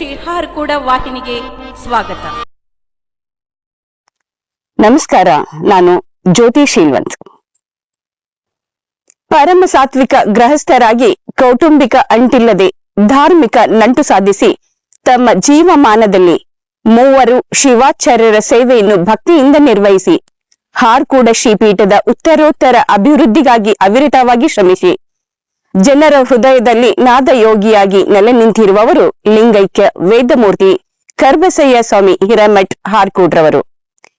ಶ್ರೀ ಕೂಡ ವಾಹಿನಿಗೆ ಸ್ವಾಗತ. ನಮಸ್ಕಾರ, ನಾನು ಜ್ಯೋತಿ ಶೀಲ್ವಂತ್ ಪರಮ ಸಾತ್ವಿಕ ಗೃಹಸ್ಥರಾಗಿ ಕೌಟುಂಬಿಕ ಅಂಟಿಲ್ಲದೆ ಧಾರ್ಮಿಕ ನಂಟು ಸಾಧಿಸಿ ತಮ್ಮ ಜೀವಮಾನದಲ್ಲಿ ಮೂವರು ಶಿವಾಚಾರ್ಯರ ಸೇವೆಯನ್ನು ಭಕ್ತಿಯಿಂದ ನಿರ್ವಹಿಸಿ, ಹಾರ್ಕೂಡ ಶ್ರೀಪೀಠದ ಉತ್ತರೋತ್ತರ ಅಭಿವೃದ್ಧಿಗಾಗಿ ಅವಿರತವಾಗಿ ಶ್ರಮಿಸಿ ಜನರ ಹೃದಯದಲ್ಲಿ ನಾದಯೋಗಿಯಾಗಿ ನೆಲೆ ನಿಂತಿರುವವರು ಲಿಂಗೈಕ್ಯ ವೇದಮೂರ್ತಿ ಕರ್ಬಸಯ್ಯ ಸ್ವಾಮಿ ಹಿರೇಮಠ್ ಹಾರ್ಕೂಡ್ರವರು.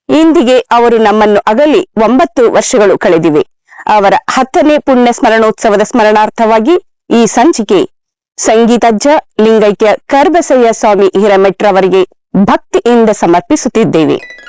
ಇಂದಿಗೆ ಅವರು ನಮ್ಮನ್ನು ಅಗಲಿ ಒಂಬತ್ತು ವರ್ಷಗಳು ಕಳೆದಿವೆ. ಅವರ ಹತ್ತನೇ ಪುಣ್ಯ ಸ್ಮರಣೋತ್ಸವದ ಸ್ಮರಣಾರ್ಥವಾಗಿ ಈ ಸಂಚಿಕೆ ಸಂಗೀತಜ್ಜ ಲಿಂಗೈಕ್ಯ ಕರ್ಬಸಯ್ಯ ಸ್ವಾಮಿ ಹಿರಮಠ್ರವರಿಗೆ ಭಕ್ತಿಯಿಂದ ಸಮರ್ಪಿಸುತ್ತಿದ್ದೇವೆ.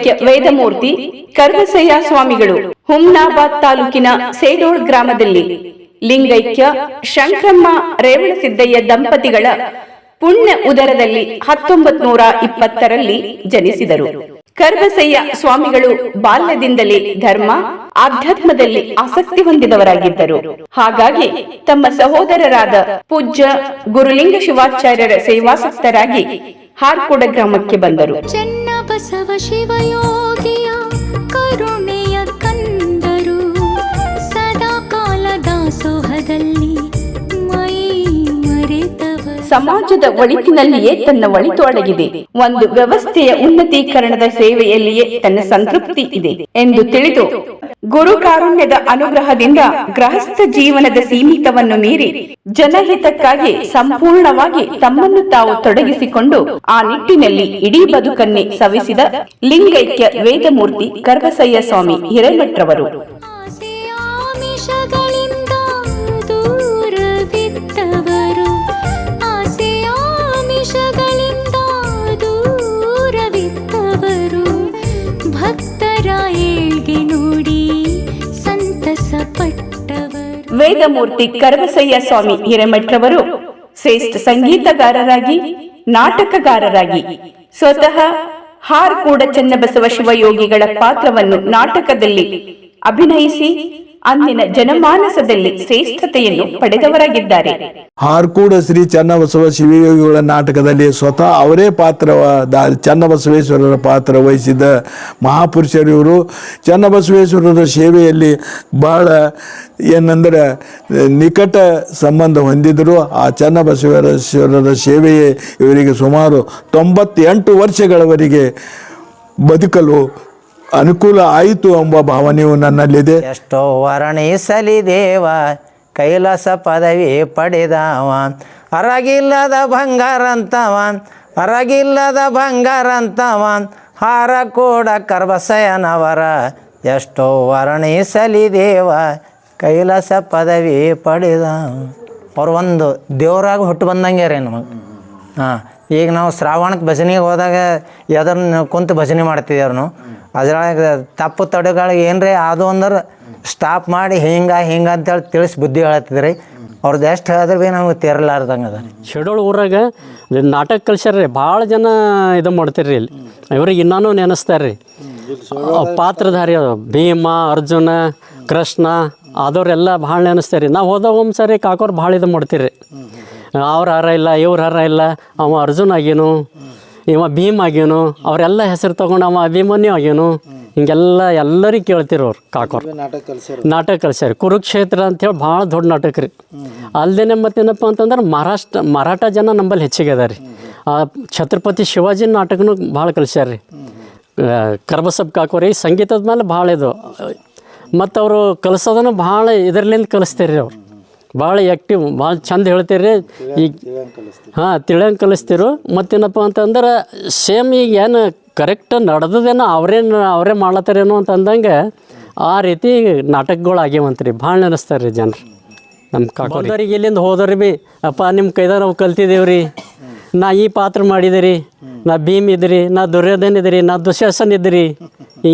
ಲಿಂಗೈಕ್ಯ ವೇದಮೂರ್ತಿ ಕರ್ವಸಯ್ಯ ಸ್ವಾಮಿಗಳು, ಹುಮ್ನಾಬಾದ್ ತಾಲೂಕಿನ ಸೇಡೋಳ್ ಗ್ರಾಮದಲ್ಲಿ ಲಿಂಗೈಕ್ಯ ಶಂಕ್ರಮ್ಮ ರೇವಣಸಿದ್ದಯ್ಯ ದಂಪತಿಗಳ ಪುಣ್ಯ ಉದರದಲ್ಲಿ ಹತ್ತೊಂಬತ್ ನೂರ ಇಪ್ಪತ್ತರಲ್ಲಿ ಜನಿಸಿದರು. ಕರ್ವಸಯ್ಯ ಸ್ವಾಮಿಗಳು ಬಾಲ್ಯದಿಂದಲೇ ಧರ್ಮ, ಆಧ್ಯಾತ್ಮದಲ್ಲಿ ಆಸಕ್ತಿ ಹೊಂದಿದವರಾಗಿದ್ದರು. ಹಾಗಾಗಿ ತಮ್ಮ ಸಹೋದರರಾದ ಪೂಜ್ಯ ಗುರುಲಿಂಗ ಶಿವಾಚಾರ್ಯರ ಸೇವಾಸಕ್ತರಾಗಿ ಹಾರ್ಕೋಡ ಗ್ರಾಮಕ್ಕೆ ಬಂದರು. ಚೆನ್ನ ಬಸವ ಶಿವಯೋಗಿಯ ಕರುಣೆಯ ಕಂದರು. ಸದಾ ಕಾಲ ಸಮಾಜದ ಒಳಿತಿನಲ್ಲಿಯೇ ತನ್ನ ಒಳಿತು ಅಡಗಿದೆ. ಒಂದು ವ್ಯವಸ್ಥೆಯ ಉನ್ನತೀಕರಣದ ಸೇವೆಯಲ್ಲಿಯೇ ತನ್ನ ಸಂತೃಪ್ತಿ ಇದೆ ಎಂದು ತಿಳಿದು ಗುರು ಕಾರುಣ್ಯದ ಅನುಗ್ರಹದಿಂದ ಗೃಹಸ್ಥ ಜೀವನದ ಸೀಮಿತವನ್ನು ಮೀರಿ ಜನಹಿತಕ್ಕಾಗಿ ಸಂಪೂರ್ಣವಾಗಿ ತಮ್ಮನ್ನು ತಾವು ತೊಡಗಿಸಿಕೊಂಡು ಆ ನಿಟ್ಟಿನಲ್ಲಿ ಇಡೀ ಬದುಕನ್ನೇ ಸವಿಸಿದ ಲಿಂಗೈಕ್ಯ ವೇದಮೂರ್ತಿ ಕರ್ವಸಯ್ಯ ಸ್ವಾಮಿ ಹಿರೇಮಠ್ರವರು. ವೇದಮೂರ್ತಿ ಕರವಸಯ್ಯ ಸ್ವಾಮಿ ಹಿರೇಮಠ್ರವರು ಶ್ರೇಷ್ಠ ಸಂಗೀತಗಾರರಾಗಿ, ನಾಟಕಗಾರರಾಗಿ, ಸ್ವತಃ ಹಾರ್ ಕೂಡ ಚನ್ನಬಸವ ಶಿವಯೋಗಿಗಳ ಪಾತ್ರವನ್ನು ನಾಟಕದಲ್ಲಿ ಅಭಿನಯಿಸಿ ಅಂದಿನ ಜನಮಾನಸದಲ್ಲಿ ಶ್ರೇಷ್ಠತೆಯನ್ನು ಪಡೆದವರಾಗಿದ್ದಾರೆ. ಹಾರ್ಕೂಡ ಶ್ರೀ ಚನ್ನಬಸವ ಶಿವಯೋಗಿಗಳ ನಾಟಕದಲ್ಲಿ ಸ್ವತಃ ಅವರೇ ಪಾತ್ರ ಚನ್ನಬಸವೇಶ್ವರರ ಪಾತ್ರ ವಹಿಸಿದ ಮಹಾಪುರುಷರು ಇವರು. ಚನ್ನಬಸವೇಶ್ವರರ ಸೇವೆಯಲ್ಲಿ ಬಹಳ ಏನಂದ್ರೆ ನಿಕಟ ಸಂಬಂಧ ಹೊಂದಿದರು. ಆ ಚನ್ನಬಸವೇಶ್ವರರ ಸೇವೆಯೇ ಇವರಿಗೆ ಸುಮಾರು ತೊಂಬತ್ತೆಂಟು ವರ್ಷಗಳವರೆಗೆ ಬದುಕಲು ಅನುಕೂಲ ಆಯಿತು ಎಂಬ ಭಾವನೆಯು ನನ್ನಲ್ಲಿದೆ. ಎಷ್ಟೋ ವರ್ಣಿಸಲಿ ದೇವ ಕೈಲಾಸ ಪದವಿ ಪಡೆದವ. ಅರಗಿಲ್ಲದ ಬಂಗಾರ ಅಂತವ ಅರಗಿಲ್ಲದ ಬಂಗಾರ ಅಂತವ ಹಾರ ಕೂಡ ಕರ್ಬಸಯನವರ ಎಷ್ಟೋ ವರ್ಣಿಸಲಿ ದೇವ ಕೈಲಾಸ ಪದವಿ ಪಡೆದ. ಅವ್ರು ಒಂದು ದೇವರಾಗ ಹುಟ್ಟು ಬಂದಂಗೆ ರೀ ನಮಗೆ. ಹಾಂ, ಈಗ ನಾವು ಶ್ರಾವಣಕ್ಕೆ ಭಜನೆಗೆ ಹೋದಾಗ ಎದನ್ನ ಕುಂತು ಭಜನೆ ಮಾಡ್ತಿದ್ದೇವ್ರು ಅದ್ರೊಳಗೆ ತಪ್ಪು ತಡೆಗಳು ಏನ್ರಿ ಅದು ಅಂದ್ರೆ ಸ್ಟಾಪ್ ಮಾಡಿ ಹಿಂಗೆ ಹಿಂಗೆ ಅಂತೇಳಿ ತಿಳಿಸಿ ಬುದ್ಧಿ ಹೇಳತ್ತಿದ್ರಿ. ಅವ್ರದ್ದು ಎಷ್ಟು ಹೇಳಿದ್ರೆ ಭೀ ನಮಗೆ ತೆರಲಾರ್ದಂಗೆ ಅದ. ಶೆಡೋಳ್ ಊರಾಗ ನಾಟಕ ಕಲ್ಸ್ಯಾರ ರೀ, ಭಾಳ ಜನ ಇದು ಮಾಡ್ತೀರಿ ಇಲ್ಲಿ. ಇವ್ರಿಗೆ ಇನ್ನೂ ನೆನೆಸ್ತಾರೆ ರೀ ಪಾತ್ರಧಾರಿ. ಭೀಮ, ಅರ್ಜುನ, ಕೃಷ್ಣ, ಆದವರೆಲ್ಲ ಭಾಳ ನೆನೆಸ್ತಾರೆ ನಾವು ಹೋದಾಗ ಒಂದು ಸರಿ ಕಾಕೋರು ಭಾಳ ಇದು ಮಾಡ್ತೀರಿ ಅವ್ರ ಹರ ಇಲ್ಲ, ಇವ್ರ ಹರ ಇಲ್ಲ, ಅವ ಅರ್ಜುನ್ ಆಗ್ಯನು ಇವ ಭೀಮ್ ಆಗ್ಯನು ಅವರೆಲ್ಲ ಹೆಸರು ತೊಗೊಂಡು ಅವ ಅಭಿಮನ್ಯು ಆಗ್ಯನು ಹಿಂಗೆಲ್ಲ ಎಲ್ಲರಿಗೆ ಕೇಳ್ತಿರೋರು ಕಾಕೋರು. ನಾಟಕ ಕಲಿಸ್ಯಾರ? ನಾಟಕ ಕಲ್ಸ್ಯಾರ. ಕುರುಕ್ಷೇತ್ರ ಅಂತೇಳಿ ಭಾಳ ದೊಡ್ಡ ನಾಟಕ ರೀ. ಅಲ್ದೇನೆ ಮತ್ತೇನಪ್ಪ ಅಂತಂದ್ರೆ ಮಹಾರಾಷ್ಟ್ರ ಮರಾಠ ಜನ ನಂಬಲ್ಲಿ ಹೆಚ್ಚಿಗೆ ಅದ ರೀ ಆ ಛತ್ರಪತಿ ಶಿವಾಜಿ ನಾಟಕನೂ ಭಾಳ ಕಲ್ಸ್ಯಾರ ರೀ. ಕರ್ಬಸಬ್ ಕಾಕೋರಿ ಸಂಗೀತದ ಮೇಲೆ ಭಾಳ ಇದು. ಮತ್ತು ಅವರು ಕಲಿಸೋದನ್ನು ಭಾಳ ಇದರ್ಲಿಂದ ಕಲಿಸ್ತಾರೆ ರೀ ಅವ್ರು. ಭಾಳ ಆ್ಯಕ್ಟಿವ್ ಭಾಳ ಚಂದ ಹೇಳ್ತೀರಿ. ಈಗ ಹಾಂ ತಿಳಿಯಂಗೆ ಕಲಿಸ್ತಿರು. ಮತ್ತೇನಪ್ಪ ಅಂತಂದ್ರೆ ಸೇಮ್ ಈಗ ಏನು ಕರೆಕ್ಟ್ ನಡೆದದೇನೋ ಅವರೇನು ಅವರೇ ಮಾಡ್ಲತ್ತಾರೇನೋ ಅಂತ ಅಂದಂಗೆ ಆ ರೀತಿ ನಾಟಕಗಳು ಆಗ್ಯಾವಂತ್ರಿ. ಭಾಳ ನೆನೆಸ್ತಾರೆ ರೀ ಜನರು ನಮ್ಮ ಕಾಕೋರಿಗೆ ಇಲ್ಲಿಂದ ಹೋದವ್ರಿ ಬಿ ಅಪ್ಪ ನಿಮ್ಮ ಕೈದಾಗ ನಾವು ಕಲ್ತಿದ್ದೇವೆ ರೀ ನಾ ಈ ಪಾತ್ರ ಮಾಡಿದಿರಿ. ರೀ ನಾ ಭೀಮ್ ಇದ್ರಿ ನಾ ದುರ್ಯೋಧನ್ ಇದ್ರಿ ನಾ ದುಶಾಸನ ಇದ್ರಿ.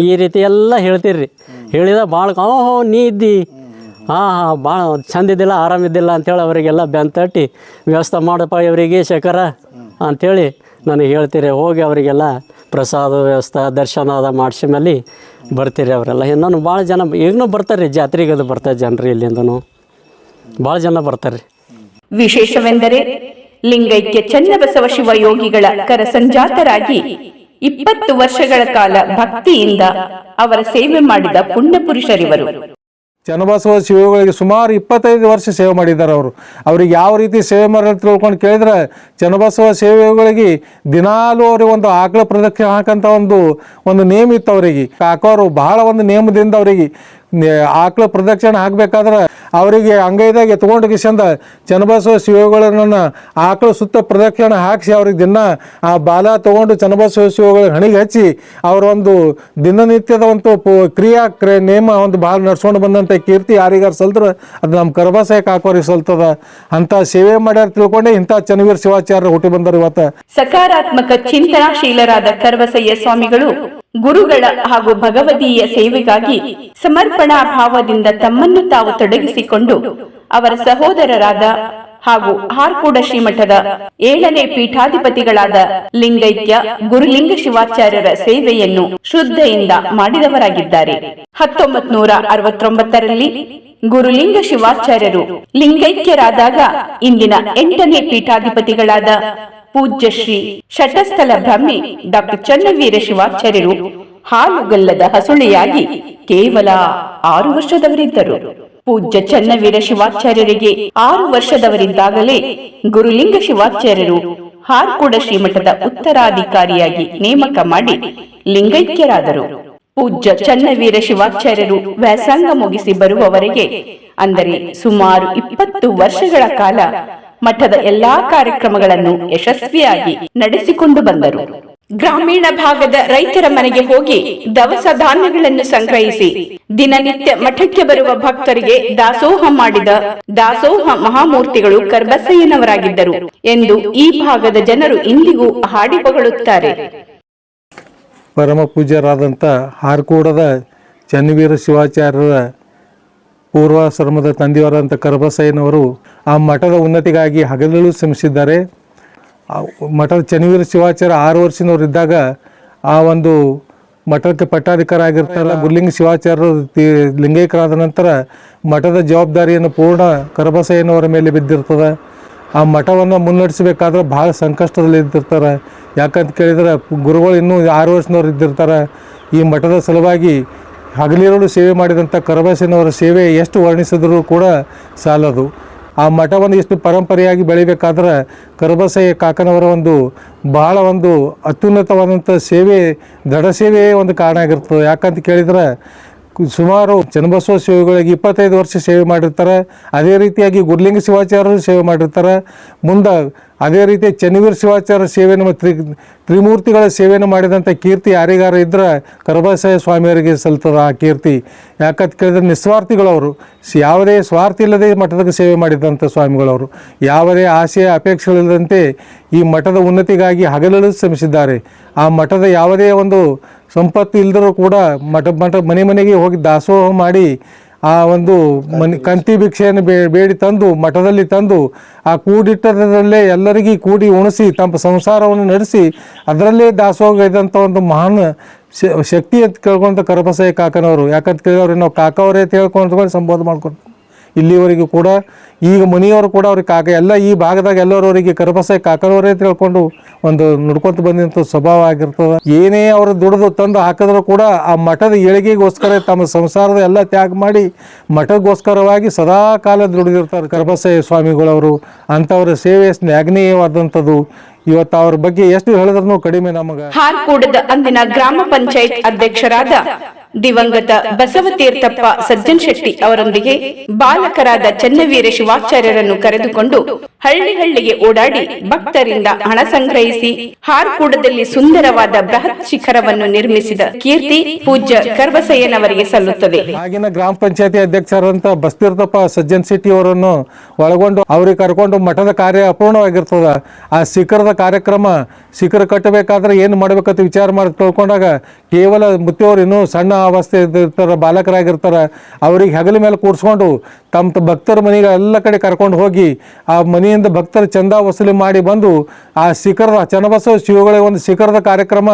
ಈ ರೀತಿ ಎಲ್ಲ ಹೇಳ್ತೀರಿ ಹೇಳಿದ ಭಾಳ ಓ ಹೋ ನೀ ಇದ್ದಿ. ಹಾಂ ಹಾಂ ಭಾಳ ಚಂದ ಇದ್ದಿಲ್ಲ ಆರಾಮಿದ್ದಿಲ್ಲ ಅಂಥೇಳಿ ಅವರಿಗೆಲ್ಲ ಬೆನ್ ವ್ಯವಸ್ಥೆ ಮಾಡಪ್ಪ ಇವರಿಗೆ ಶೇಖರ ಅಂಥೇಳಿ ನನಗೆ ಹೇಳ್ತೀರಿ, ಹೋಗಿ ಅವರಿಗೆಲ್ಲ ಪ್ರಸಾದ ವ್ಯವಸ್ಥೆ, ದರ್ಶನ ಅದ ಮಾಡಿಸಿ ಮೇಲೆ ಬರ್ತೀರಿ ಅವರೆಲ್ಲ. ಇನ್ನೂ ಭಾಳ ಜನ ಈಗಲೂ ಬರ್ತಾರೆ ಜಾತ್ರೆಗೆ ಅದು ಬರ್ತಾರೆ ಜನರು ಇಲ್ಲಿಂದನೂ. ಭಾಳ ಜನ ಬರ್ತಾರೆ ವಿಶೇಷವೆಂದರೆ ಲಿಂಗೈಕ್ಯ ಚನ್ನಬಸವ ಶಿವಯೋಗಿಗಳ ಕರಸಂಜಾತರಾಗಿ ಇಪ್ಪತ್ತು ವರ್ಷಗಳ ಕಾಲ ಭಕ್ತಿಯಿಂದ ಅವರ ಸೇವೆ ಮಾಡಿದ ಪುಣ್ಯ ಪುರುಷರಿವರು ಚನ್ನಬಸವ ಶಿವಗಳಿಗೆ ಸುಮಾರು ಇಪ್ಪತ್ತೈದು ವರ್ಷ ಸೇವೆ ಮಾಡಿದ್ದಾರೆ ಅವರು. ಅವ್ರಿಗೆ ಯಾವ ರೀತಿ ಸೇವೆ ಮಾಡಿ ತಿಳ್ಕೊಂಡು ಕೇಳಿದ್ರೆ ಚನ್ನಬಸವ ಸೇವೆಗಳಿಗೆ ದಿನಾಲೂ ಅವ್ರಿಗೆ ಒಂದು ಆಕಳ ಪ್ರದಕ್ಷಿಣೆ ಹಾಕಂತ ಒಂದು ಒಂದು ನೇಮ ಇತ್ತು ಅವರಿಗೆ. ಕಾಕೋರು ಬಹಳ ಒಂದು ನೇಮದಿಂದ ಅವರಿಗೆ ಆಕಳ ಪ್ರದಕ್ಷಿಣೆ ಹಾಕ್ಬೇಕಾದ್ರೆ ಅವರಿಗೆ ಅಂಗೈದಾಗ ಎತ್ಕೊಂಡು ಕಿಶಂದ ಚನ್ನಬಸವ ಶಿವಗಳನ್ನ ಆಕಳ ಸುತ್ತ ಪ್ರದಕ್ಷಿಣೆ ಹಾಕಿಸಿ ಅವ್ರಿಗೆ ದಿನ ಆ ಬಾಲ ತಗೊಂಡು ಚನ್ನಬಸವ ಶಿವಗಳ ಹಣಿಗೆ ಹಚ್ಚಿ ಅವರೊಂದು ದಿನನಿತ್ಯದ ಒಂದು ಕ್ರಿಯಾ ಕ್ರಿಯೆ ನೇಮ ಒಂದು ಬಾಲ ನಡ್ಸ್ಕೊಂಡು ಬಂದಂಥ ಕೀರ್ತಿ ಯಾರಿಗಾರು ಸಲ್ತ್ರ, ಅದು ನಮ್ಮ ಕರಬಸಾಯ ಹಾಕೋರಿಗೆ ಸಲ್ತದ. ಅಂತ ಸೇವೆ ಮಾಡ್ಯಾರ ತಿಳ್ಕೊಂಡೆ ಇಂಥ ಚನ್ನವೀರ ಶಿವಾಚಾರ್ಯ ಹುಟ್ಟಿ ಬಂದರು ಇವತ್ತು. ಸಕಾರಾತ್ಮಕ ಚಿಂತನಾಶೀಲರಾದ ಕರ್ವಸಯ್ಯ ಸ್ವಾಮಿಗಳು ಗುರುಗಳ ಹಾಗೂ ಭಗವದೀಯ ಸೇವೆಗಾಗಿ ಸಮರ್ಪಣಾ ಭಾವದಿಂದ ತಮ್ಮನ್ನು ತಾವು ತೊಡಗಿಸಿಕೊಂಡು ಅವರ ಸಹೋದರರಾದ ಹಾಗೂ ಹಾರ್ಕೂಡ ಶ್ರೀಮಠದ ಏಳನೇ ಪೀಠಾಧಿಪತಿಗಳಾದ ಲಿಂಗೈಕ್ಯ ಗುರುಲಿಂಗ ಶಿವಾಚಾರ್ಯರ ಸೇವೆಯನ್ನು ಶ್ರದ್ಧೆಯಿಂದ ಮಾಡಿದವರಾಗಿದ್ದಾರೆ. ಹತ್ತೊಂಬತ್ ನೂರ ಅರವತ್ತೊಂಬತ್ತರಲ್ಲಿ ಗುರುಲಿಂಗ ಶಿವಾಚಾರ್ಯರು ಲಿಂಗೈಕ್ಯರಾದಾಗ ಇಂದಿನ ಎಂಟನೇ ಪೀಠಾಧಿಪತಿಗಳಾದ ಪೂಜ್ಯ ಶ್ರೀ ಷಟಸ್ಥಲ ಬ್ರಹ್ಮಿ ಡಾಕ್ಟರ್ ಚನ್ನವೀರ ಶಿವಾಚಾರ್ಯರು ಹಾಲುಗಲ್ಲದ ಹಸುಳೆಯಾಗಿ ಕೇವಲ ಆರು ವರ್ಷದವರಿದ್ದರು. ಪೂಜ್ಯ ಚನ್ನವೀರ ಶಿವಾಚಾರ್ಯರಿಗೆ ಆರು ವರ್ಷದವರಿದ್ದಾಗಲೇ ಗುರುಲಿಂಗ ಶಿವಾಚಾರ್ಯರು ಹಾರ್ಕೂಡ ಶ್ರೀಮಠದ ಉತ್ತರಾಧಿಕಾರಿಯಾಗಿ ನೇಮಕ ಮಾಡಿ ಲಿಂಗೈಕ್ಯರಾದರು. ಪೂಜ್ಯ ಚನ್ನವೀರ ಶಿವಾಚಾರ್ಯರು ವ್ಯಾಸಂಗ ಮುಗಿಸಿ ಬರುವವರೆಗೆ ಅಂದರೆ ಸುಮಾರು ಇಪ್ಪತ್ತು ವರ್ಷಗಳ ಕಾಲ ಮಠದ ಎಲ್ಲಾ ಕಾರ್ಯಕ್ರಮಗಳನ್ನು ಯಶಸ್ವಿಯಾಗಿ ನಡೆಸಿಕೊಂಡು ಬಂದರು. ಗ್ರಾಮೀಣ ಭಾಗದ ರೈತರ ಮನೆಗೆ ಹೋಗಿ ದವಸ ಧಾನ್ಯಗಳನ್ನು ಸಂಗ್ರಹಿಸಿ ದಿನನಿತ್ಯ ಮಠಕ್ಕೆ ಬರುವ ಭಕ್ತರಿಗೆ ದಾಸೋಹ ಮಾಡಿದ ದಾಸೋಹ ಮಹಾಮೂರ್ತಿಗಳು ಕರ್ಬಸಯ್ಯನವರಾಗಿದ್ದರು ಎಂದು ಈ ಭಾಗದ ಜನರು ಇಂದಿಗೂ ಹಾಡಿ ಹೊಗಳುತ್ತಾರೆ ಪರಮ ಪೂಜ್ಯರಾದಂಥ ಹಾರ್ಕೋಡದ ಚನ್ನವೀರ ಶಿವಾಚಾರ್ಯರ ಪೂರ್ವಾಶ್ರಮದ ತಂದೆಯವರಂಥ ಕರಬಸಯ್ಯನವರು ಆ ಮಠದ ಉನ್ನತಿಗಾಗಿ ಹಗಲಲ್ಲೂ ಶ್ರಮಿಸಿದ್ದಾರೆ. ಮಠದ ಚನ್ನವೀರ ಶಿವಾಚಾರ್ಯ ಆರು ವರ್ಷದವರಿದ್ದಾಗ ಆ ಒಂದು ಮಠಕ್ಕೆ ಪಟ್ಟಾಧಿಕಾರ ಆಗಿರ್ತಾರೆ ಗುರುಲಿಂಗ ಶಿವಾಚಾರ್ಯರು ಲಿಂಗೈಕ್ಯರಾದ ನಂತರ ಮಠದ ಜವಾಬ್ದಾರಿಯನ್ನು ಪೂರ್ಣ ಕರಬಸಯ್ಯನವರ ಮೇಲೆ ಬಿದ್ದಿರ್ತದೆ. ಆ ಮಠವನ್ನು ಮುನ್ನಡೆಸಬೇಕಾದ್ರೆ ಭಾಳ ಸಂಕಷ್ಟದಲ್ಲಿ ಇದ್ದಿರ್ತಾರೆ. ಯಾಕಂತ ಕೇಳಿದ್ರೆ ಗುರುಗಳು ಇನ್ನೂ ಆರು ವರ್ಷದವ್ರು ಇದ್ದಿರ್ತಾರೆ. ಈ ಮಠದ ಸಲುವಾಗಿ ಹಗಲಿರುಳು ಸೇವೆ ಮಾಡಿದಂಥ ಕರಬಸಯ್ಯನವರ ಸೇವೆ ಎಷ್ಟು ವರ್ಣಿಸಿದರೂ ಕೂಡ ಸಾಲದು. ಆ ಮಠವನ್ನು ಎಷ್ಟು ಪರಂಪರೆಯಾಗಿ ಬೆಳಿಬೇಕಾದ್ರೆ ಕರಬಸಯ್ಯ ಕಾಕನವರ ಒಂದು ಬಹಳ ಒಂದು ಅತ್ಯುನ್ನತವಾದಂಥ ಸೇವೆ ದೃಢ ಸೇವೆಯೇ ಒಂದು ಕಾರಣ ಆಗಿರ್ತದೆ. ಯಾಕಂತ ಕೇಳಿದ್ರೆ ಸುಮಾರು ಚನ್ನಬಸವ ಸೇವೆಗಳಿಗೆ ಇಪ್ಪತ್ತೈದು ವರ್ಷ ಸೇವೆ ಮಾಡಿರ್ತಾರೆ. ಅದೇ ರೀತಿಯಾಗಿ ಗುರುಲಿಂಗ ಶಿವಾಚಾರ್ಯರು ಸೇವೆ ಮಾಡಿರ್ತಾರೆ. ಮುಂದೆ ಅದೇ ರೀತಿ ಚನ್ನವೀರ ಶಿವಾಚಾರ್ಯ ಸೇವೆಯನ್ನು ತ್ರಿ ತ್ರಿಮೂರ್ತಿಗಳ ಸೇವೆಯನ್ನು ಮಾಡಿದಂಥ ಕೀರ್ತಿ ಯಾರಿಗಾರ ಇದ್ರೆ ಕರಬಸಯ್ಯ ಸ್ವಾಮಿಯವರಿಗೆ ಸಲ್ತದ ಆ ಕೀರ್ತಿ. ಯಾಕಂತ ಕೇಳಿದ್ರೆ ನಿಸ್ವಾರ್ಥಿಗಳವರು. ಯಾವುದೇ ಸ್ವಾರ್ಥ ಇಲ್ಲದೆ ಮಠದ ಸೇವೆ ಮಾಡಿದಂಥ ಸ್ವಾಮಿಗಳವರು. ಯಾವುದೇ ಆಸೆಯ ಅಪೇಕ್ಷೆಗಳಿಲ್ಲದಂತೆ ಈ ಮಠದ ಉನ್ನತಿಗಾಗಿ ಹಗಲು ಶ್ರಮಿಸಿದ್ದಾರೆ. ಆ ಮಠದ ಯಾವುದೇ ಒಂದು ಸಂಪತ್ತು ಇಲ್ದರೂ ಕೂಡ ಮಠ ಮಠ ಮನೆ ಮನೆಗೆ ಹೋಗಿ ದಾಸೋಹ ಮಾಡಿ ಆ ಒಂದು ಮನೆ ಕಂತಿ ಭಿಕ್ಷೆಯನ್ನು ಬೇ ಬೇಡಿ ತಂದು ಮಠದಲ್ಲಿ ತಂದು ಆ ಕೂಡಿಟ್ಟದರಲ್ಲೇ ಎಲ್ಲರಿಗೂ ಕೂಡಿ ಉಣಿಸಿ ತಮ್ಮ ಸಂಸಾರವನ್ನು ನಡೆಸಿ ಅದರಲ್ಲೇ ದಾಸೋಹ ಇದ್ದಂಥ ಒಂದು ಮಹಾನ್ ಶಕ್ತಿ ಅಂತ ಕೇಳ್ಕೊಂತ ಕರಬಸಯ್ಯ ಕಾಕನವರು. ಯಾಕಂತ ಕೇಳಿದವ್ರು ನಾವು ಕಾಕವರೇ ಅಂತ ಹೇಳ್ಕೊಂಡು ಸಂಬೋಧ ಮಾಡ್ಕೊಂಡು ಇಲ್ಲಿವರೆಗೂ ಕೂಡ ಈಗ ಮನೆಯವರು ಕೂಡ ಅವ್ರಿಗೆ ಕಾಕ, ಎಲ್ಲ ಈ ಭಾಗದಾಗ ಎಲ್ಲರವರಿಗೆ ಕರಬಸಯ್ಯ ಕಾಕರವರೇ ತಿಳ್ಕೊಂಡು ಒಂದು ನುಡ್ಕೊಂತ ಬಂದಂಥ ಸ್ವಭಾವ ಆಗಿರ್ತದೆ. ಏನೇ ಅವರು ದುಡಿದು ತಂದು ಹಾಕಿದ್ರು ಕೂಡ ಆ ಮಠದ ಏಳಿಗೆಗೋಸ್ಕರ ತಮ್ಮ ಸಂಸಾರದ ಎಲ್ಲ ತ್ಯಾಗ ಮಾಡಿ ಮಠಗೋಸ್ಕರವಾಗಿ ಸದಾ ಕಾಲ ದುಡಿದಿರ್ತಾರೆ ಸ್ವಾಮಿಗಳವರು. ಅಂಥವ್ರ ಸೇವೆ ಸ್ನಾಗ್ನೇಯವಾದಂಥದ್ದು ಇವತ್ತು ಅವ್ರ ಬಗ್ಗೆ ಎಷ್ಟು ಹೇಳಿದ್ರು ಕಡಿಮೆ ನಮಗೆ. ಹಾರ್ಕೂಡದ ಅಂದಿನ ಗ್ರಾಮ ಪಂಚಾಯತ್ ಅಧ್ಯಕ್ಷರಾದ ದಿವಂಗತ ಬಸವತೀರ್ಥಪ್ಪ ಸಜ್ಜನ್ ಶೆಟ್ಟಿ ಅವರೊಂದಿಗೆ ಬಾಲಕರಾದ ಚನ್ನವೀರ ಶಿವಾಚಾರ್ಯರನ್ನು ಕರೆದುಕೊಂಡು ಹಳ್ಳಿ ಹಳ್ಳಿಗೆ ಓಡಾಡಿ ಭಕ್ತರಿಂದ ಹಣ ಸಂಗ್ರಹಿಸಿ ಹಾರ್ಕೂಡದಲ್ಲಿ ಸುಂದರವಾದ ಬೃಹತ್ ಶಿಖರವನ್ನು ನಿರ್ಮಿಸಿದ ಕೀರ್ತಿ ಪೂಜ್ಯ ಕರ್ವಸಯ್ಯನವರಿಗೆ ಸಲ್ಲುತ್ತದೆ. ಆಗಿನ ಗ್ರಾಮ ಪಂಚಾಯತಿ ಅಧ್ಯಕ್ಷರಂತ ಬಸ್ತೀರ್ಥಪ್ಪ ಸಜ್ಜನ್ ಶೆಟ್ಟಿ ಅವರನ್ನು ಒಳಗೊಂಡು ಅವರಿಗೆ ಕರ್ಕೊಂಡು ಮಠದ ಕಾರ್ಯ ಅಪೂರ್ಣವಾಗಿರ್ತದ. ಆ ಶಿಖರದ ಕಾರ್ಯಕ್ರಮ ಶಿಖರ ಕಟ್ಟಬೇಕಾದ್ರೆ ಏನು ಮಾಡಬೇಕಂತ ವಿಚಾರ ಮಾಡಿ ತಿಳ್ಕೊಂಡಾಗ ಕೇವಲ ಮುತ್ತಿಯವರು ಇನ್ನೂ ಸಣ್ಣ ಅವಸ್ಥೆ ಇರ್ತಾರೆ ಬಾಲಕರಾಗಿರ್ತಾರೆ, ಅವ್ರಿಗೆ ಹೆಗಲ ಮೇಲೆ ಕೂರಿಸ್ಕೊಂಡು ತಮ್ಮ ಭಕ್ತರ ಮನೆಗೆ ಎಲ್ಲ ಕಡೆ ಕರ್ಕೊಂಡು ಹೋಗಿ ಆ ಮನೆಯಿಂದ ಭಕ್ತರ ಚಂದ ವಸೂಲಿ ಮಾಡಿ ಬಂದು ಆ ಶಿಖರದ ಚನ್ನಬಸವ ಶಿವಗಳ ಒಂದು ಶಿಖರದ ಕಾರ್ಯಕ್ರಮ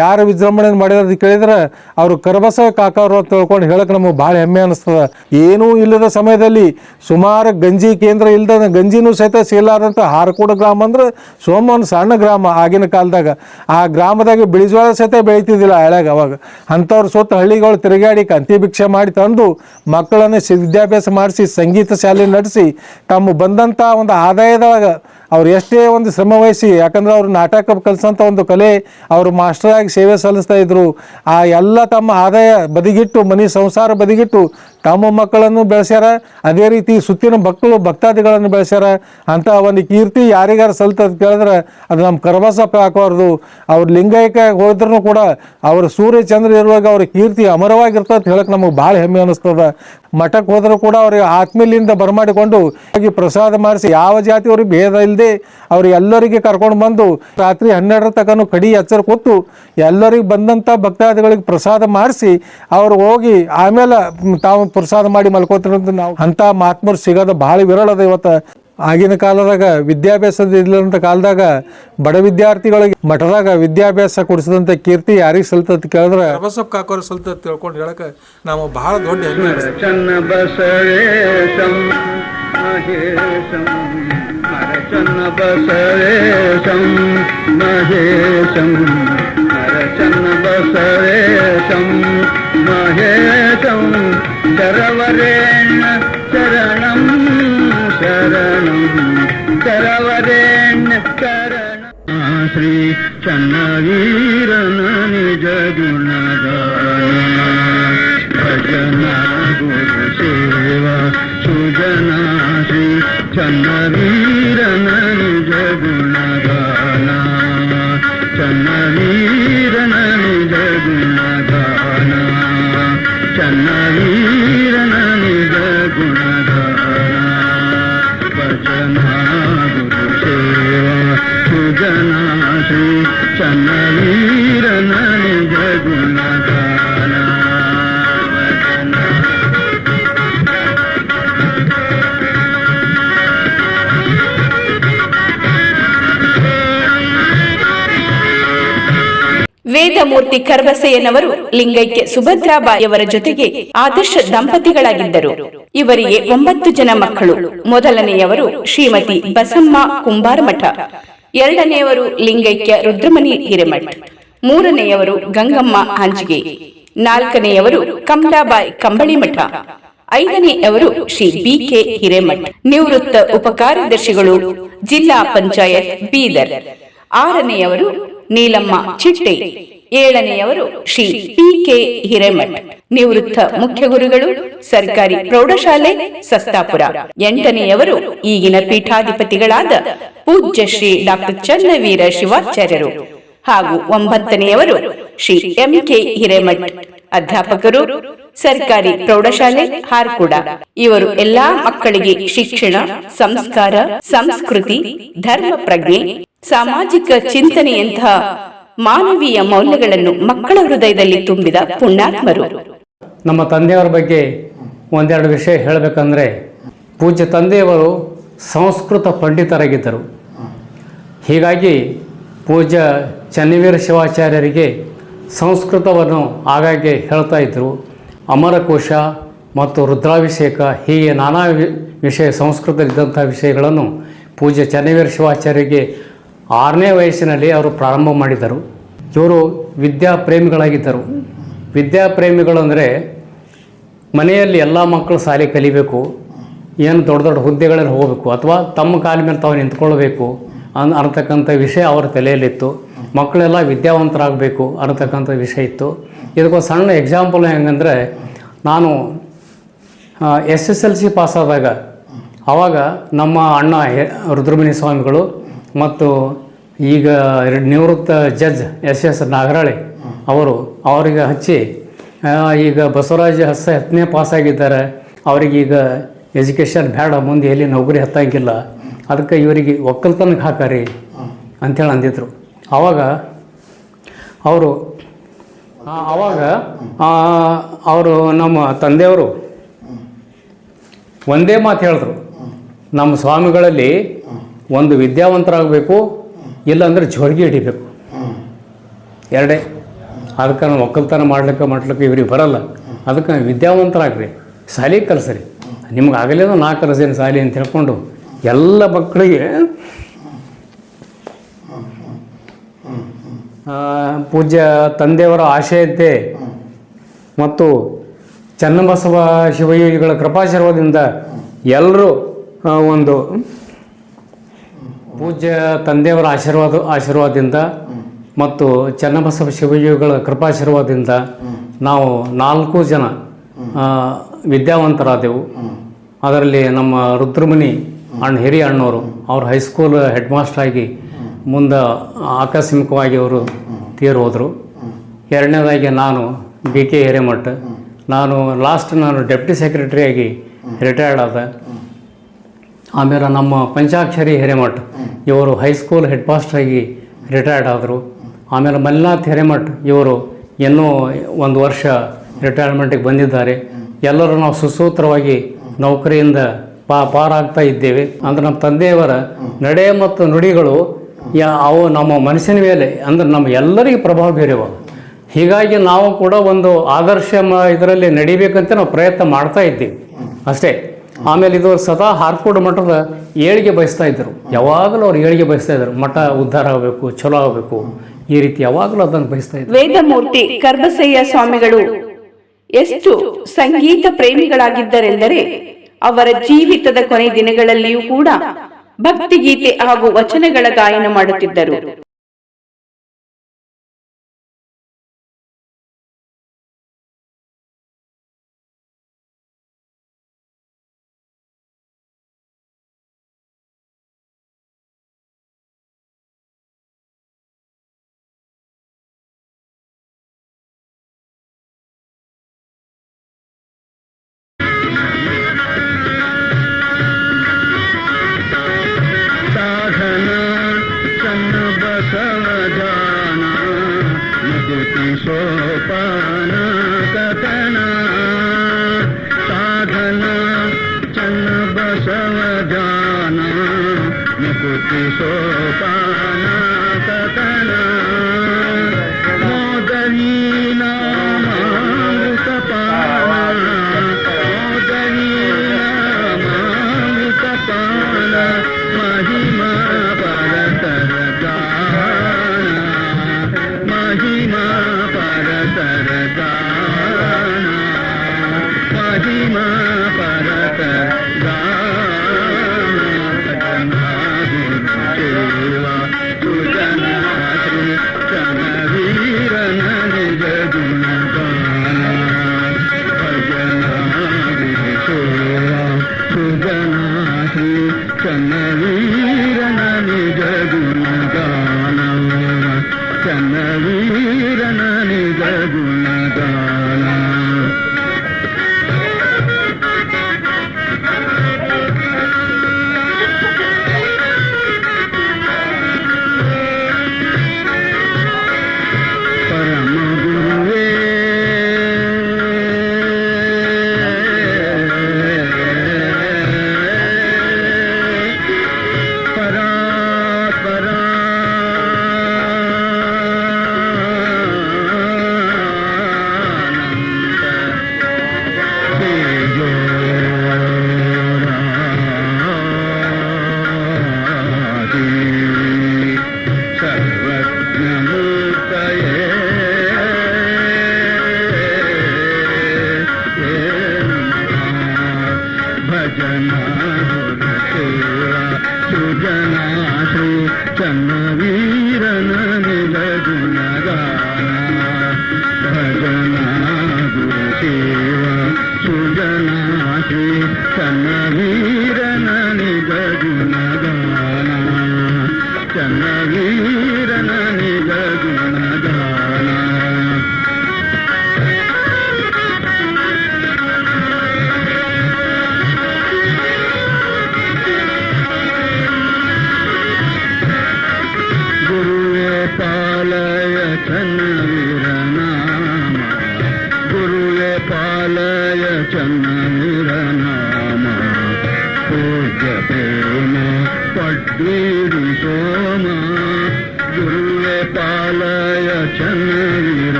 ಯಾರು ವಿಜೃಂಭಣೆ ಮಾಡಿರೋದು ಕೇಳಿದ್ರೆ ಅವರು ಕರಬಸವ ಕಾಕವರು ಅಂತ ತಿಳ್ಕೊಂಡು ಹೇಳಕ್ಕೆ ನಮಗೆ ಭಾಳ ಹೆಮ್ಮೆ ಅನಿಸ್ತದ. ಏನೂ ಇಲ್ಲದ ಸಮಯದಲ್ಲಿ ಸುಮಾರು ಗಂಜಿ ಕೇಂದ್ರ ಇಲ್ಲದ ಗಂಜಿನೂ ಸಹಿತ ಸಿಗಲಾರ್ದಂಥ ಹಾರಕೋಡ ಗ್ರಾಮ ಅಂದ್ರೆ ಸೋಮ ಒಂದು ಸಣ್ಣ ಗ್ರಾಮ ಆಗಿನ ಕಾಲದಾಗ. ಆ ಗ್ರಾಮದಾಗ ಬಿಳಿಜೋಳ ಸಹಿತ ಬೆಳೀತಿದ್ದಿಲ್ಲ ಹಳ್ಯಾಗ ಅವಾಗ. ಅಂಥವ್ರ ಸುತ್ತ ಹಳ್ಳಿಗಳು ತಿರುಗಾಡಿ ಕಂತಿ ಭಿಕ್ಷೆ ಮಾಡಿ ತಂದು ಮಕ್ಕಳನ್ನು ವಿದ್ಯಾಭ್ಯಾಸ ಮಾಡಿಸಿ, ಸಂಗೀತ ಶಾಲೆ ನಡೆಸಿ, ತಮ್ಮ ಬಂದಂಥ ಒಂದು ಆದಾಯದೊಳಗ ಅವ್ರು ಎಷ್ಟೇ ಒಂದು ಶ್ರಮ ವಹಿಸಿ, ಯಾಕಂದ್ರೆ ಅವ್ರು ನಾಟಕ ಕಲಿಸೋಂಥ ಒಂದು ಕಲೆ ಅವರು ಮಾಸ್ಟರಾಗಿ ಸೇವೆ ಸಲ್ಲಿಸ್ತಾ ಇದ್ರು. ಆ ಎಲ್ಲ ತಮ್ಮ ಆದಾಯ ಬದಿಗಿಟ್ಟು, ಮನೆ ಸಂಸಾರ ಬದಿಗಿಟ್ಟು ತಮ್ಮ ಮಕ್ಕಳನ್ನು ಬೆಳೆಸ್ಯಾರ. ಅದೇ ರೀತಿ ಸುತ್ತಿನ ಮಕ್ಕಳು ಭಕ್ತಾದಿಗಳನ್ನು ಬೆಳೆಸ್ಯಾರ. ಅಂತ ಒಂದು ಕೀರ್ತಿ ಯಾರಿಗಾರು ಸಲ್ತದ ಕೇಳಿದ್ರೆ ಅದು ನಮ್ಮ ಕರಬಸಪ್ಪ ಹಾಕಬಾರ್ದು. ಅವ್ರ ಲಿಂಗೈಕ ಹೋದ್ರೂ ಕೂಡ ಅವ್ರ ಸೂರ್ಯ ಚಂದ್ರ ಇರುವಾಗ ಅವ್ರ ಕೀರ್ತಿ ಅಮರವಾಗಿರ್ತದೆ ಹೇಳಕ್ ನಮಗೆ ಭಾಳ ಹೆಮ್ಮೆ ಅನಿಸ್ತದ. ಮಠಕ್ಕೆ ಹೋದರೂ ಕೂಡ ಅವರಿಗೆ ಆತ್ಮೀಲಿಂದ ಬರಮಾಡಿಕೊಂಡು ಹೋಗಿ ಪ್ರಸಾದ ಮಾಡಿಸಿ ಯಾವ ಜಾತಿಯವ್ರಿಗೆ ಭೇದ ಇಲ್ಲದೆ ಅವ್ರು ಎಲ್ಲರಿಗೆ ಕರ್ಕೊಂಡು ಬಂದು ರಾತ್ರಿ ಹನ್ನೆರಡರ ತಕನು ಕಡಿ ಎಚ್ಚರ ಕೂತು ಎಲ್ಲರಿಗೆ ಬಂದಂಥ ಭಕ್ತಾದಿಗಳಿಗೆ ಪ್ರಸಾದ ಮಾಡಿಸಿ ಅವ್ರು ಹೋಗಿ ಆಮೇಲೆ ತಾವು ಪ್ರಸಾದ ಮಾಡಿ ಮಲ್ಕೋತಿರೋದು ನಾವು ಅಂಥ ಮಹಾತ್ಮರು ಸಿಗೋದು ಭಾಳ ವಿರಳದ ಇವತ್ತು ಆಗಿನ ಕಾಲದಾಗ ವಿದ್ಯಾಭ್ಯಾಸದ ಇಲ್ಲಂತ ಕಾಲದಾಗ ಬಡ ವಿದ್ಯಾರ್ಥಿಗಳಿಗೆ ಮಠದಾಗ ವಿದ್ಯಾಭ್ಯಾಸ ಕೊಡಿಸಿದಂಥ ಕೀರ್ತಿ ಯಾರಿಗೆ ಸಲ್ತತ್ ಕೇಳಿದ್ರೆ ಬಸಪ್ಪ ಕಾಕೋರ್ ಸಲ್ತತ್ ತಿಳ್ಕೊಂಡು ಹೇಳಕ್ಕೆ ನಾವು ಬಹಳ ದೊಡ್ಡ ಹೆಮ್ಮೆ ಮಹೇಶಂ ಮಹೇಶಂ ಶರವರೇಣ ಶ್ರೀ ಚನ್ನವೀರನ ವೇದಮೂರ್ತಿ ಕರ್ವಸೆಯನವರು ಲಿಂಗೈಕ್ಯ ಸುಭದ್ರಾಬಾಯಿಯವರ ಜೊತೆಗೆ ಆದರ್ಶ ದಂಪತಿಗಳಾಗಿದ್ದರು. ಇವರಿಗೆ ಒಂಬತ್ತು ಜನ ಮಕ್ಕಳು. ಮೊದಲನೆಯವರು ಶ್ರೀಮತಿ ಬಸಮ್ಮ ಕುಂಬಾರಮಠ. ಎರಡನೆಯವರು ಲಿಂಗೈಕ್ಯ ರುದ್ರಮಣಿ ಹಿರೇಮಠ್. ಮೂರನೆಯವರು ಗಂಗಮ್ಮ ಹಂಚಿಗೆ ನಾಲ್ಕನೆಯವರು ಕಮಲಾಬಾಯಿ ಕಂಬಳಿಮಠ ಐದನೆಯವರು ಶ್ರೀ ಬಿ ಕೆ ಹಿರೇಮಠ್. ನಿವೃತ್ತ ಉಪಕಾರ್ಯದರ್ಶಿಗಳು ಜಿಲ್ಲಾ ಪಂಚಾಯತ್ ಬೀದರ್. ಆರನೆಯವರು ನೀಲಮ್ಮ ಚಿಟ್ಟೆ. ಏಳನೆಯವರು ಶ್ರೀ ಪಿ ಕೆ ಹಿರೇಮಠ್. ನಿವೃತ್ತ ಮುಖ್ಯ ಗುರುಗಳು, ಸರ್ಕಾರಿ ಪ್ರೌಢಶಾಲೆ, ಸಸ್ತಾಪುರ. ಎಂಟನೆಯವರು ಈಗಿನ ಪೀಠಾಧಿಪತಿಗಳಾದ ಪೂಜ್ಯ ಶ್ರೀ ಡಾಕ್ಟರ್ ಚನ್ನವೀರ ಶಿವಾಚಾರ್ಯರು. ಹಾಗೂ ಒಂಬತ್ತನೆಯವರು ಶ್ರೀ ಎಂ ಕೆ ಹಿರೇಮಠ್. ಅಧ್ಯಾಪಕರು, ಸರ್ಕಾರಿ ಪ್ರೌಢಶಾಲೆ, ಹಾರ್ಕುಡ. ಇವರು ಎಲ್ಲಾ ಮಕ್ಕಳಿಗೆ ಶಿಕ್ಷಣ, ಸಂಸ್ಕಾರ, ಸಂಸ್ಕೃತಿ, ಧರ್ಮ ಪ್ರಜ್ಞೆ, ಸಾಮಾಜಿಕ ಚಿಂತನೆಯಂತಹ ಮಾನವೀಯ ಮೌಲ್ಯಗಳನ್ನು ಮಕ್ಕಳ ಹೃದಯದಲ್ಲಿ ತುಂಬಿದ ಪುಣ್ಯಾತ್ಮರು. ನಮ್ಮ ತಂದೆಯವರ ಬಗ್ಗೆ ಒಂದೆರಡು ವಿಷಯ ಹೇಳಬೇಕಂದ್ರೆ, ಪೂಜ್ಯ ತಂದೆಯವರು ಸಂಸ್ಕೃತ ಪಂಡಿತರಾಗಿದ್ದರು. ಹೀಗಾಗಿ ಪೂಜ್ಯ ಚನ್ನವೀರ ಶಿವಾಚಾರ್ಯರಿಗೆ ಸಂಸ್ಕೃತವನ್ನು ಆಗಾಗ್ಗೆ ಹೇಳ್ತಾ ಇದ್ದರು ಅಮರಕೋಶ ಮತ್ತು ರುದ್ರಾಭಿಷೇಕ, ಹೀಗೆ ನಾನಾ ವಿಷಯ, ಸಂಸ್ಕೃತದಲ್ಲಿದ್ದಂಥ ವಿಷಯಗಳನ್ನು ಪೂಜ್ಯ ಚನ್ನವೀರ ಶಿವಾಚಾರ್ಯರಿಗೆ ಆರನೇ ವಯಸ್ಸಿನಲ್ಲಿ ಅವರು ಪ್ರಾರಂಭ ಮಾಡಿದರು. ಇವರು ವಿದ್ಯಾಪ್ರೇಮಿಗಳಾಗಿದ್ದರು ವಿದ್ಯಾಪ್ರೇಮಿಗಳು ಅಂದರೆ ಮನೆಯಲ್ಲಿ ಎಲ್ಲ ಮಕ್ಕಳು ಶಾಲೆ ಕಲಿಬೇಕು, ಏನು ದೊಡ್ಡ ದೊಡ್ಡ ಹುದ್ದೆಗಳಲ್ಲಿ ಹೋಗಬೇಕು, ಅಥವಾ ತಮ್ಮ ಕಾಲ ಮೇಲೆ ತಾವು ನಿಂತ್ಕೊಳ್ಬೇಕು ಅನ್, ಅನ್ನತಕ್ಕಂಥ ವಿಷಯ ಅವರ ತಲೆಯಲ್ಲಿತ್ತು. ಮಕ್ಕಳೆಲ್ಲ ವಿದ್ಯಾವಂತರಾಗಬೇಕು ಅನ್ನತಕ್ಕಂಥ ವಿಷಯ ಇತ್ತು. ಇದಕ್ಕೊಂದು ಸಣ್ಣ ಎಕ್ಸಾಂಪಲ್ ಹೆಂಗಂದರೆ, ನಾನು ಎಸ್ ಎಸ್ ಎಲ್ ಸಿ ಪಾಸಾದಾಗ ಆವಾಗ ನಮ್ಮ ಅಣ್ಣ ರುದ್ರಮುನಿ ಸ್ವಾಮಿಗಳು ಮತ್ತು ಈಗ ಎರಡು ನಿವೃತ್ತ ಜಡ್ಜ್ ಎಸ್ ಎಸ್ ನಾಗರಾಳೆ ಅವರು ಅವರಿಗೆ ಹಚ್ಚಿ ಈಗ ಬಸವರಾಜ ಹಸ ಹತ್ತನೇ ಪಾಸಾಗಿದ್ದಾರೆ. ಅವರಿಗೀಗ ಎಜುಕೇಷನ್ ಬೇಡ, ಮುಂದೆ ಎಲ್ಲಿ ನೌಕರಿ ಹತ್ತಂಗಿಲ್ಲ. ಅದಕ್ಕೆ ಇವರಿಗೆ ಒಕ್ಕಲ್ತನಕ್ಕೆ ಹಾಕಾರಿ ಅಂಥೇಳಿ ಅಂದಿದ್ರು. ಆವಾಗ ಅವರು ಆವಾಗ ಅವರು ನಮ್ಮ ತಂದೆಯವರು ಒಂದೇ ಮಾತು ಹೇಳಿದ್ರು. ನಮ್ಮ ಸ್ವಾಮಿಗಳಲ್ಲಿ ಒಂದು ವಿದ್ಯಾವಂತರಾಗಬೇಕು, ಇಲ್ಲಾಂದ್ರೆ ಜೋರಿಗೆ ಹಿಡಿಬೇಕು. ಎರಡೇ, ಅದಕ್ಕೆ ನಾನು ಒಕ್ಕಲ್ತನ ಮಾಡ್ಲಿಕ್ಕೆ ಮಾಡ್ಲಿಕ್ಕೆ ಇವ್ರಿಗೆ ಬರಲ್ಲ. ಅದಕ್ಕೆ ವಿದ್ಯಾವಂತರಾಗ್ರಿ, ಶಾಲೆ ಕಲಿಸ್ರಿ. ನಿಮ್ಗೆ ಆಗಲೇ ನಾ ಕಲಿಸೇನು ಶಾಲೆ ಅಂತ ಹೇಳ್ಕೊಂಡು ಎಲ್ಲ ಮಕ್ಕಳಿಗೆ ಪೂಜ್ಯ ತಂದೆಯವರ ಆಶಯಂತೆ ಮತ್ತು ಚನ್ನಬಸವ ಶಿವಯೋಗಿಗಳ ಕೃಪಾಶೀರ್ವಾದದಿಂದ ಎಲ್ಲರೂ ಒಂದು ಪೂಜ್ಯ ತಂದೆಯವರ ಆಶೀರ್ವಾದ, ಆಶೀರ್ವಾದದಿಂದ ಮತ್ತು ಚನ್ನಬಸವ ಶಿವಯೋಗಿಗಳ ಕೃಪಾಶೀರ್ವಾದದಿಂದ ನಾವು ನಾಲ್ಕು ಜನ ವಿದ್ಯಾವಂತರಾದೆವು. ಅದರಲ್ಲಿ ನಮ್ಮ ರುದ್ರಮುನಿ ಅಣ್ಣ, ಹಿರಿಯ ಅಣ್ಣವರು, ಅವರು ಹೈಸ್ಕೂಲ್ ಹೆಡ್ ಮಾಸ್ಟರ್ ಆಗಿ ಮುಂದೆ ಆಕಸ್ಮಿಕವಾಗಿ ಅವರು ತೀರು ಹೋದರು. ಎರಡನೇದಾಗಿ ನಾನು ಬಿ ಕೆ ಹಿರೇಮಠ ನಾನು ಲಾಸ್ಟ್ ನಾನು ಡೆಪ್ಟಿ ಸೆಕ್ರೆಟರಿಯಾಗಿ ರಿಟೈರ್ಡ್ ಆದ. ಆಮೇಲೆ ನಮ್ಮ ಪಂಚಾಕ್ಷರಿ ಹಿರೇಮಠ್, ಇವರು ಹೈಸ್ಕೂಲ್ ಹೆಡ್ ಮಾಸ್ಟರಾಗಿ ರಿಟೈರ್ಡ್ ಆದರು. ಆಮೇಲೆ ಮಲ್ಲಿನಾಥ್ ಹಿರೇಮಠ್, ಇವರು ಇನ್ನೂ ಒಂದು ವರ್ಷ ರಿಟೈರ್ಮೆಂಟಿಗೆ ಬಂದಿದ್ದಾರೆ. ಎಲ್ಲರೂ ನಾವು ಸುಸೂತ್ರವಾಗಿ ನೌಕರಿಯಿಂದ ಪಾ, ಪಾರಾಗ್ತಾ ಇದ್ದೇವೆ. ಅಂದರೆ ನಮ್ಮ ತಂದೆಯವರ ನಡೆ ಮತ್ತು ನುಡಿಗಳು, ಯಾ, ಅವು ನಮ್ಮ ಮನಸ್ಸಿನ ಮೇಲೆ, ಅಂದರೆ ನಮ್ಮ ಎಲ್ಲರಿಗೂ ಪ್ರಭಾವ ಬೀರಿವ ಹೀಗಾಗಿ ನಾವು ಕೂಡ ಒಂದು ಆದರ್ಶ ಇದರಲ್ಲಿ ನಡಿಬೇಕಂತ ನಾವು ಪ್ರಯತ್ನ ಮಾಡ್ತಾ ಇದ್ದೀವಿ. ಅಷ್ಟೇ. ಆಮೇಲೆ ಇದು ಸದಾ ಹಾರ್ಕೋಡ್ ಮಠದ ಏಳಿಗೆ ಬಯಸ್ತಾ ಇದ್ದರು. ಯಾವಾಗಲೂ ಅವ್ರು ಏಳಿಗೆ ಬಯಸ್ತಾ ಇದ್ದರು. ಮಠ ಉದ್ಧಾರ ಆಗಬೇಕು ಚಲೋ ಆಗಬೇಕು. ಈ ರೀತಿ ಯಾವಾಗಲೂ ಅದನ್ನು ಬಯಸ್ತಾ ಇದ್ರು ವೇದಮೂರ್ತಿ ಕರ್ಬಸಯ್ಯ ಸ್ವಾಮಿಗಳು ಎಷ್ಟು ಸಂಗೀತ ಪ್ರೇಮಿಗಳಾಗಿದ್ದರೆಂದರೆ ಅವರ ಜೀವಿತದ ಕೊನೆ ದಿನಗಳಲ್ಲಿಯೂ ಕೂಡ ಭಕ್ತಿಗೀತೆ ಹಾಗೂ ವಚನಗಳ ಗಾಯನ ಮಾಡುತ್ತಿದ್ದರು. सोपान कथना साधना चल बसव जाना मुकुति सोपान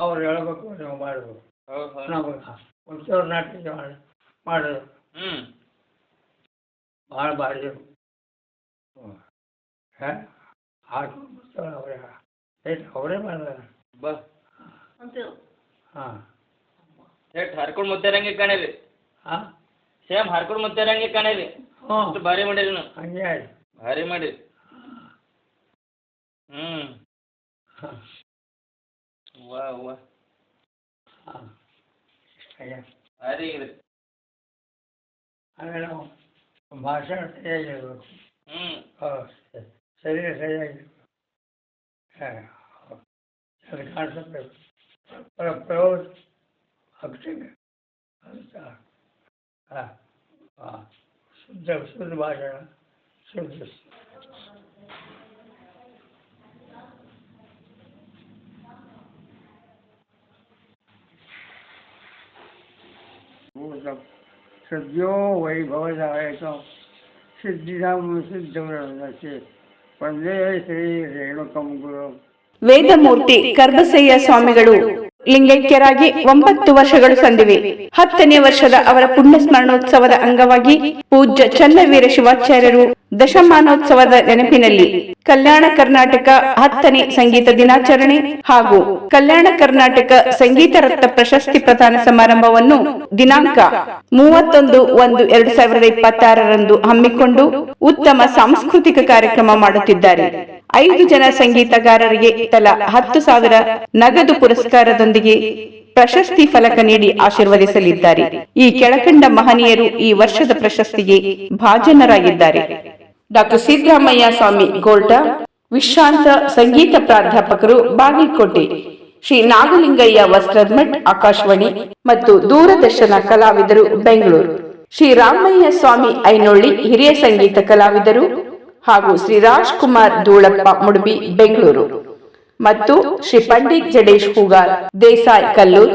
ಅವ್ರು ಹೇಳ್ಬೇಕು ನೀವು ಮಾಡಬೇಕು. ನಾವು ಮಾಡಿ ಮಾಡೋದು. ಭಾಳ ಭಾರಿ ಹಾಂ? ಹಾಕೊಂಡು ಅವರೇ ಅವರೇ ಮಾಡಿದಾರೆ ಬಾ. ಹಾಂ. ಹರ್ಕೊಂಡು ಮುತ್ತರಂಗೆ ಕಾಣೇವಿ. ಹಾಂ? ಸೇಮ್ ಹರ್ಕೊಂಡು ಮುತ್ತರಂಗೆ ಕಾಣೇವಿ. ಹ್ಞೂ ಅಷ್ಟು ಭಾರಿ ಮಾಡಿರಿ ನೀವು ಹಂಗೆ ಆಯ್ತು. ಭಾರಿ ಮಾಡಿ ಹ್ಮ್ ಹಾಂ ವಾ ವಾ ಹಾಂ. ಹಾಗೆ ಭಾರಿ ಇದೆ ಆಮೇಲೆ ನಾವು ಭಾಷಣ ಸರಿಯಾಗಿರ್ಬೇಕು ಹ್ಮ್ ಹೌದು ಶರೀರ ಸರಿಯಾಗಿರ್ಬೇಕು ಹಾಂ ಅದು ಕಾಣಿಸ್ಬೇಕು ಪ್ರಯೋಗ ಆಗ್ತಂಗೆ ಹಾಂ. ಹಾಂ. ಶುದ್ಧ ಶುದ್ಧ ಭಾಷಣ. ಶುದ್ಧ. सद्यो वैभवदायकं सिद्धिदां सिद्धव्रतस्य वन्दे श्रीरेणुकं गुरुम् ವೇದಮೂರ್ತಿ ಕರ್ಬಸಯ್ಯ ಸ್ವಾಮಿಗಳು ಲಿಂಗೈಕ್ಯರಾಗಿ ಒಂಬತ್ತು ವರ್ಷಗಳು ಸಂದಿವೆ ಹತ್ತನೇ ವರ್ಷದ ಅವರ ಪುಣ್ಯ ಸ್ಮರಣೋತ್ಸವದ ಅಂಗವಾಗಿ ಪೂಜ್ಯ ಚನ್ನವೀರ ಶಿವಾಚಾರ್ಯರು ದಶಮಾನೋತ್ಸವದ ನೆನಪಿನಲ್ಲಿ ಕಲ್ಯಾಣ ಕರ್ನಾಟಕ ಹತ್ತನೇ ಸಂಗೀತ ದಿನಾಚರಣೆ ಹಾಗೂ ಕಲ್ಯಾಣ ಕರ್ನಾಟಕ ಸಂಗೀತ ರತ್ನ ಪ್ರಶಸ್ತಿ ಪ್ರದಾನ ಸಮಾರಂಭವನ್ನು ದಿನಾಂಕ ಮೂವತ್ತೊಂದು ಒಂದು ಎರಡು ಸಾವಿರದ ಇಪ್ಪತ್ತಾರರಂದು ಹಮ್ಮಿಕೊಂಡು ಉತ್ತಮ ಸಾಂಸ್ಕೃತಿಕ ಕಾರ್ಯಕ್ರಮ ಮಾಡುತ್ತಿದ್ದಾರೆ. ಐದು ಜನ ಸಂಗೀತಗಾರರಿಗೆ ತಲಾ ಹತ್ತು ಸಾವಿರ ನಗದು ಪುರಸ್ಕಾರದೊಂದಿಗೆ ಪ್ರಶಸ್ತಿ ಫಲಕ ನೀಡಿ ಆಶೀರ್ವದಿಸಲಿದ್ದಾರೆ. ಈ ಕೆಳಕಂಡ ಮಹನೀಯರು ಈ ವರ್ಷದ ಪ್ರಶಸ್ತಿಗೆ ಭಾಜನರಾಗಿದ್ದಾರೆ. ಡಾಕ್ಟರ್ ಸಿದ್ದರಾಮಯ್ಯ ಸ್ವಾಮಿ ಗೋಲ್ಟ ವಿಶ್ರಾಂತ ಸಂಗೀತ ಪ್ರಾಧ್ಯಾಪಕರು ಬಾಗಲಕೋಟೆ, ಶ್ರೀ ನಾಗಲಿಂಗಯ್ಯ ವಸ್ತ್ರಮಠ್ ಆಕಾಶವಾಣಿ ಮತ್ತು ದೂರದರ್ಶನ ಕಲಾವಿದರು ಬೆಂಗಳೂರು. ಶ್ರೀ ರಾಮಯ್ಯ ಸ್ವಾಮಿ ಐನೊಳ್ಳಿ ಹಿರಿಯ ಸಂಗೀತ ಕಲಾವಿದರು ಹಾಗೂ ಶ್ರೀ ರಾಜ್ಕುಮಾರ್ ಧೂಳಪ್ಪ ಮುಡುಬಿ ಬೆಂಗಳೂರು. ಮತ್ತು ಶ್ರೀ ಪಂಡಿತ್ ಜಡೇಶ್ ಹೂಗಾರ್ ದೇಸಾಯಿ ಕಲ್ಲೂರ್,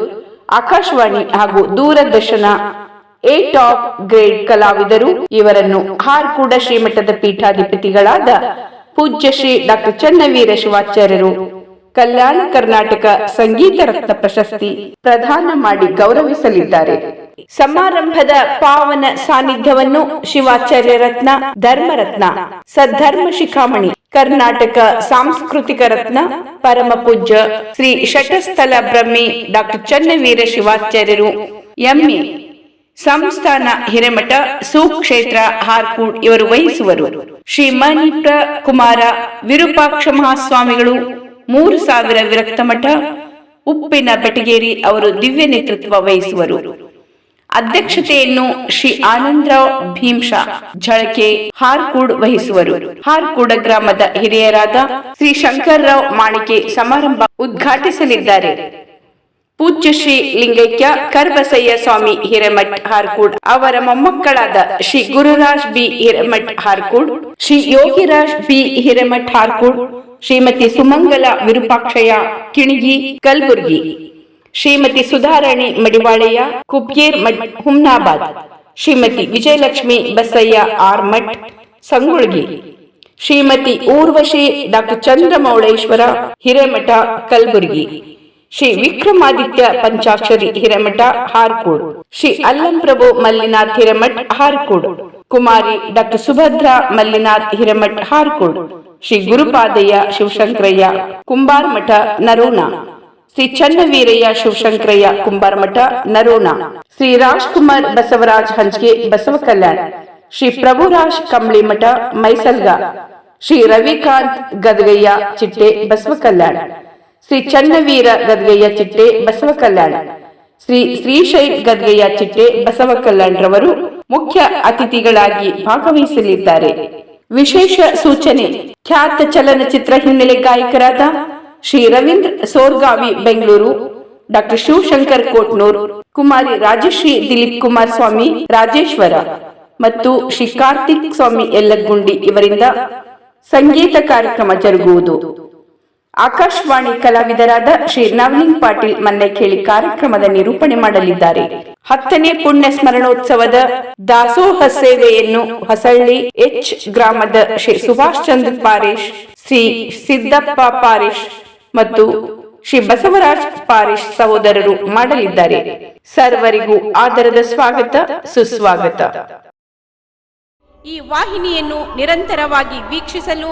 ಆಕಾಶವಾಣಿ ಹಾಗೂ ದೂರದರ್ಶನ ಎ ಟಾಪ್ ಗ್ರೇಡ್ ಕಲಾವಿದರು. ಇವರನ್ನು ಹಾರ್ಕೂಡ ಶ್ರೀಮಠದ ಪೀಠಾಧಿಪತಿಗಳಾದ ಪೂಜ್ಯ ಶ್ರೀ ಡಾಕ್ಟರ್ ಚನ್ನವೀರ ಶಿವಾಚಾರ್ಯರು ಕಲ್ಯಾಣ ಕರ್ನಾಟಕ ಸಂಗೀತ ರತ್ನ ಪ್ರಶಸ್ತಿ ಪ್ರದಾನ ಮಾಡಿ ಗೌರವಿಸಲಿದ್ದಾರೆ. ಸಮಾರಂಭದ ಪಾವನ ಸಾನ್ನಿಧ್ಯವನ್ನು ಶಿವಾಚಾರ್ಯ ರತ್ನ, ಧರ್ಮರತ್ನ, ಸದ್ಧರ್ಮ ಶಿಖಾಮಣಿ, ಕರ್ನಾಟಕ ಸಾಂಸ್ಕೃತಿಕ ರತ್ನ, ಪರಮ ಪೂಜ್ಯ ಶ್ರೀ ಷಟಸ್ಥಲ ಬ್ರಹ್ಮಿ ಡಾಕ್ಟರ್ ಚನ್ನವೀರ ಶಿವಾಚಾರ್ಯರು ಎಂಎ ಸಂಸ್ಥಾನ ಹಿರೇಮಠ, ಸುಕ್ಷೇತ್ರ, ಹಾರ್ಕೂಡ್ ಇವರು ವಹಿಸುವರು. ಶ್ರೀ ಮಣಿಪ್ರ ಕುಮಾರ ವಿರೂಪಾಕ್ಷ ಮಹಾಸ್ವಾಮಿಗಳು, ಮೂರು ಸಾವಿರ ವಿರಕ್ತ ಮಠ, ಉಪ್ಪಿನ ಬೆಟಗೇರಿ ಅವರು ದಿವ್ಯ ನೇತೃತ್ವ ವಹಿಸುವರು. ಅಧ್ಯಕ್ಷತೆಯನ್ನು ಶ್ರೀ ಆನಂದರಾವ್ ಭೀಮ್ಶಾ ಝಳಕೆ, ಹಾರ್ಕೂಡ್ ವಹಿಸುವರು. ಹಾರ್ಕೂಡ ಗ್ರಾಮದ ಹಿರಿಯರಾದ ಶ್ರೀ ಶಂಕರ್ರಾವ್ ಮಾಣಿಕೆ ಸಮಾರಂಭ ಉದ್ಘಾಟಿಸಲಿದ್ದಾರೆ. ಪೂಜ್ಯ ಶ್ರೀ ಲಿಂಗೈಕ್ಯ ಕರ್ಬಸಯ್ಯ ಸ್ವಾಮಿ ಹಿರೇಮಠ್ ಹಾರ್ಕೂಡ್, ಅವರ ಮೊಮ್ಮಕ್ಕಳಾದ Shri Gururaj B Hiremath Harkud, Shri Yogiraj B Hiremath Harkud, Shrimati Sumangala Virupakshayya Kinigi, Kalburgi, Shrimati Sudharani Madivalayya, Kupyer Math Humnabad, Shrimati Vijayalakshmi Basayya R Math Sangulgi, Shrimati Urvashi doctor Chandramouleshwara Hiremath Kalaburgi. Shri Vikramaditya Panchakshari Hiremath, Harkod. Shri Allamprabhu Mallinath Hiremath, Harkod. Kumari doctor Subhadra Mallinath Hiremath, Harkod. Shri Gurupadayya Shivashankarayya, Kumbaramath Naron Shri Channaveerayya Shivashankarayya, Kumbaramath Naron Shri Rajkumar Basavaraj Hanchige Basava Kalyan. Shri Prabhuraj Kambali Math, Maisalga. Shri Ravikant Gadagayya ಚಿಟ್ಟೆ, ಬಸವ ಕಲ್ಯಾಣ. ಶ್ರೀ ಚನ್ನವೀರ ಗದ್ಗೆಯ ಚಿಟ್ಟೆ ಬಸವ ಕಲ್ಯಾಣ. ಶ್ರೀ ಶ್ರೀಶೈಲ್ ಗದ್ಗೆಯ ಚಿಟ್ಟೆ ಬಸವ ಕಲ್ಯಾಣ್ ರವರು ಮುಖ್ಯ ಅತಿಥಿಗಳಾಗಿ ಭಾಗವಹಿಸಲಿದ್ದಾರೆ. ವಿಶೇಷ ಸೂಚನೆ, ಖ್ಯಾತ ಚಲನಚಿತ್ರ ಹಿನ್ನೆಲೆ ಗಾಯಕರಾದ ಶ್ರೀ ರವೀಂದ್ರ ಸೋರ್ಗಾವಿ ಬೆಂಗಳೂರು, ಡಾಕ್ಟರ್ ಶಿವಶಂಕರ್ ಕೋಟ್ನೂರ್, ಕುಮಾರಿ ರಾಜಶ್ರೀ ದಿಲೀಪ್ ಕುಮಾರ್ ಸ್ವಾಮಿ ರಾಜೇಶ್ವರ ಮತ್ತು ಶ್ರೀ ಕಾರ್ತಿಕ್ ಸ್ವಾಮಿ ಎಲ್ಲಗುಂಡಿ ಇವರಿಂದ ಸಂಗೀತ ಕಾರ್ಯಕ್ರಮ ಜರುಗುವುದು. ಆಕಾಶವಾಣಿ ಕಲಾವಿದರಾದ ಶ್ರೀ ನವಲಿಂಗ್ ಪಾಟೀಲ್ ಮನ್ನೆಕೇಳಿ ಕಾರ್ಯಕ್ರಮದ ನಿರೂಪಣೆ ಮಾಡಲಿದ್ದಾರೆ. ಹತ್ತನೇ ಪುಣ್ಯ ಸ್ಮರಣೋತ್ಸವದ ದಾಸೋಹ ಸೇವೆಯನ್ನು ಹೊಸಳ್ಳಿ ಎಚ್ ಗ್ರಾಮದ ಶ್ರೀ ಸುಭಾಷ್ ಚಂದ್ರ ಪಾರೇಶ್, ಶ್ರೀ ಸಿದ್ದಪ್ಪ ಪಾರೇಶ್ ಮತ್ತು ಶ್ರೀ ಬಸವರಾಜ್ ಪಾರೇಶ್ ಸಹೋದರರು ಮಾಡಲಿದ್ದಾರೆ. ಸರ್ವರಿಗೂ ಆದರದ ಸ್ವಾಗತ, ಸುಸ್ವಾಗತ. ಈ ವಾಹಿನಿಯನ್ನು ನಿರಂತರವಾಗಿ ವೀಕ್ಷಿಸಲು